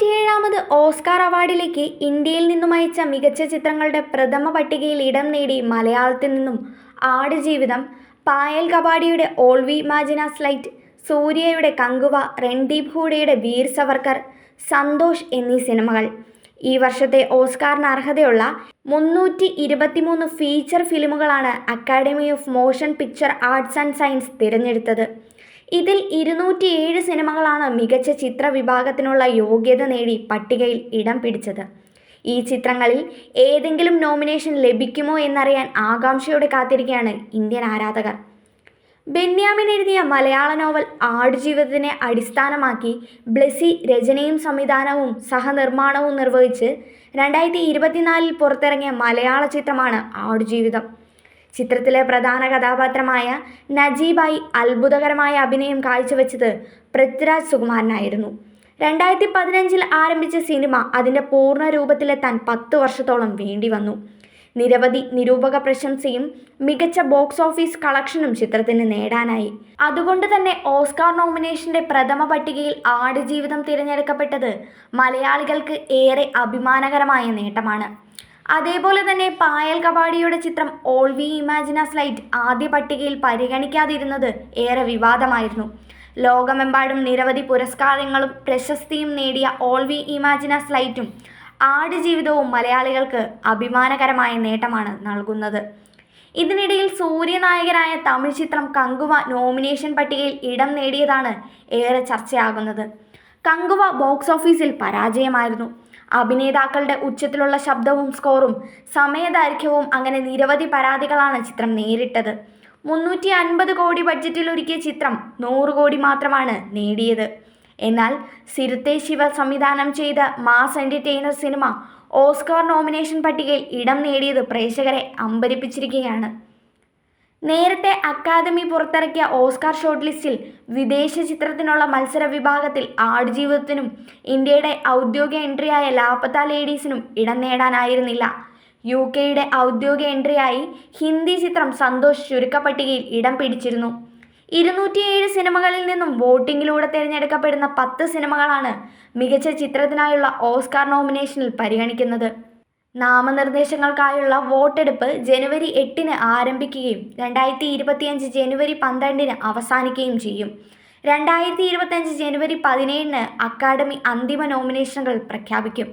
അറുപത്തിയേഴാമത് Oscar അവാർഡിലേക്ക് ഇന്ത്യയിൽ നിന്നും അയച്ച മികച്ച ചിത്രങ്ങളുടെ പ്രഥമ പട്ടികയിൽ ഇടം നേടി മലയാളത്തിൽ നിന്നും ആടുജീവിതം പായൽ കപാടിയുടെ ഓൾ വി സ്ലൈറ്റ് സൂര്യയുടെ കങ്കുവ രൺദീപ് ഹൂഡയുടെ വീർ സവർക്കർ സന്തോഷ് എന്നീ സിനിമകൾ. ഈ വർഷത്തെ ഓസ്കാറിന് അർഹതയുള്ള മുന്നൂറ്റി ഇരുപത്തിമൂന്ന് feature ഫിലിമുകളാണ് academy of motion picture arts and science തിരഞ്ഞെടുത്തത്. ഇതിൽ ഇരുന്നൂറ്റിയേഴ് സിനിമകളാണ് മികച്ച ചിത്ര വിഭാഗത്തിനുള്ള യോഗ്യത നേടി പട്ടികയിൽ ഇടം പിടിച്ചത്. ഈ ചിത്രങ്ങളിൽ ഏതെങ്കിലും നോമിനേഷൻ ലഭിക്കുമോ എന്നറിയാൻ ആകാംക്ഷയോടെ കാത്തിരിക്കുകയാണ് ഇന്ത്യൻ ആരാധകർ. ബെന്യാമിൻ എഴുതിയ മലയാള നോവൽ ആടുജീവിതത്തിനെ അടിസ്ഥാനമാക്കി ബ്ലെസി രചനയും സംവിധാനവും സഹനിർമ്മാണവും നിർവഹിച്ച് രണ്ടായിരത്തി ഇരുപത്തിനാലിൽ പുറത്തിറങ്ങിയ മലയാള ചിത്രമാണ് ആടുജീവിതം. ചിത്രത്തിലെ പ്രധാന കഥാപാത്രമായ നജീബായി അത്ഭുതകരമായ അഭിനയം കാഴ്ചവെച്ചത് പൃഥ്വിരാജ് സുകുമാരനായിരുന്നു. രണ്ടായിരത്തി പതിനഞ്ചിൽ ആരംഭിച്ച സിനിമ അതിന്റെ പൂർണ രൂപത്തിലെത്താൻ പത്ത് വർഷത്തോളം വേണ്ടി വന്നു. നിരവധി നിരൂപക പ്രശംസയും മികച്ച ബോക്സ് ഓഫീസ് കളക്ഷനും ചിത്രത്തിന് നേടാനായി. അതുകൊണ്ട് തന്നെ ഓസ്കാർ നോമിനേഷന്റെ പ്രഥമ പട്ടികയിൽ ആടുജീവിതം തിരഞ്ഞെടുക്കപ്പെട്ടത് മലയാളികൾക്ക് ഏറെ അഭിമാനകരമായ നേട്ടമാണ്. അതേപോലെ തന്നെ പായൽ കപാടിയുടെ ചിത്രം ഓൾ വി ഇമാജിനാസ് ലൈറ്റ് ആദ്യ പട്ടികയിൽ പരിഗണിക്കാതിരുന്നത് ഏറെ വിവാദമായിരുന്നു. ലോകമെമ്പാടും നിരവധി പുരസ്കാരങ്ങളും പ്രശസ്തിയും നേടിയ ഓൾ വി ഇമാജിനാസ് ലൈറ്റും ആടുജീവിതവും മലയാളികൾക്ക് അഭിമാനകരമായ നേട്ടമാണ് നൽകുന്നത്. ഇതിനിടയിൽ സൂര്യനായകനായ തമിഴ് ചിത്രം കങ്കുവ നോമിനേഷൻ പട്ടികയിൽ ഇടം നേടിയതാണ് ഏറെ ചർച്ചയാകുന്നത്. കങ്കുവ ബോക്സ് ഓഫീസിൽ പരാജയമായിരുന്നു. അഭിനേതാക്കളുടെ ഉച്ചത്തിലുള്ള ശബ്ദവും സ്കോറും സമയദൈർഘ്യവും അങ്ങനെ നിരവധി പരാതികളാണ് ചിത്രം നേരിട്ടത്. മുന്നൂറ്റി അൻപത് കോടി ബഡ്ജറ്റിൽ ഒരുക്കിയ ചിത്രം നൂറ് കോടി മാത്രമാണ് നേടിയത്. എന്നാൽ സിരുത്തെ ശിവ സംവിധാനം ചെയ്ത mass entertainer cinema Oscar nomination പട്ടികയിൽ ഇടം നേടിയത് പ്രേക്ഷകരെ അമ്പരിപ്പിച്ചിരിക്കുകയാണ്. നേരത്തെ അക്കാദമി പുറത്തിറക്കിയ ഓസ്കാർ ഷോർട്ട് ലിസ്റ്റിൽ വിദേശ ചിത്രത്തിനുള്ള മത്സര വിഭാഗത്തിൽ ആടുജീവിതത്തിനും ഇന്ത്യയുടെ ഔദ്യോഗിക എൻട്രിയായ ലാപ്പത്ത ലേഡീസിനും ഇടം നേടാനായിരുന്നില്ല. യു കെയുടെ ഔദ്യോഗിക എൻട്രിയായി ഹിന്ദി ചിത്രം സന്തോഷ് ചുരുക്കപ്പട്ടികയിൽ ഇടം പിടിച്ചിരുന്നു. ഇരുന്നൂറ്റിയേഴ് സിനിമകളിൽ നിന്നും വോട്ടിങ്ങിലൂടെ തിരഞ്ഞെടുക്കപ്പെടുന്ന പത്ത് സിനിമകളാണ് മികച്ച ചിത്രത്തിനായുള്ള ഓസ്കാർ നോമിനേഷനിൽ പരിഗണിക്കുന്നത്. നാമനിർദ്ദേശങ്ങൾക്കായുള്ള വോട്ടെടുപ്പ് ജനുവരി എട്ടിന് ആരംഭിക്കുകയും രണ്ടായിരത്തി ഇരുപത്തിയഞ്ച് ജനുവരി പന്ത്രണ്ടിന് അവസാനിക്കുകയും ചെയ്യും. രണ്ടായിരത്തി ഇരുപത്തഞ്ച് ജനുവരി പതിനേഴിന് അക്കാദമി അന്തിമ നോമിനേഷനുകൾ പ്രഖ്യാപിക്കും.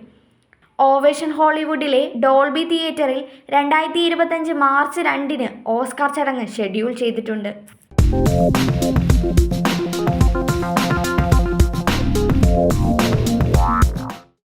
ഓവേഷൻ ഹോളിവുഡിലെ ഡോൾബി തിയേറ്ററിൽ രണ്ടായിരത്തി ഇരുപത്തഞ്ച് മാർച്ച് രണ്ടിന് ഓസ്കാർ ചടങ്ങ് ഷെഡ്യൂൾ ചെയ്തിട്ടുണ്ട്.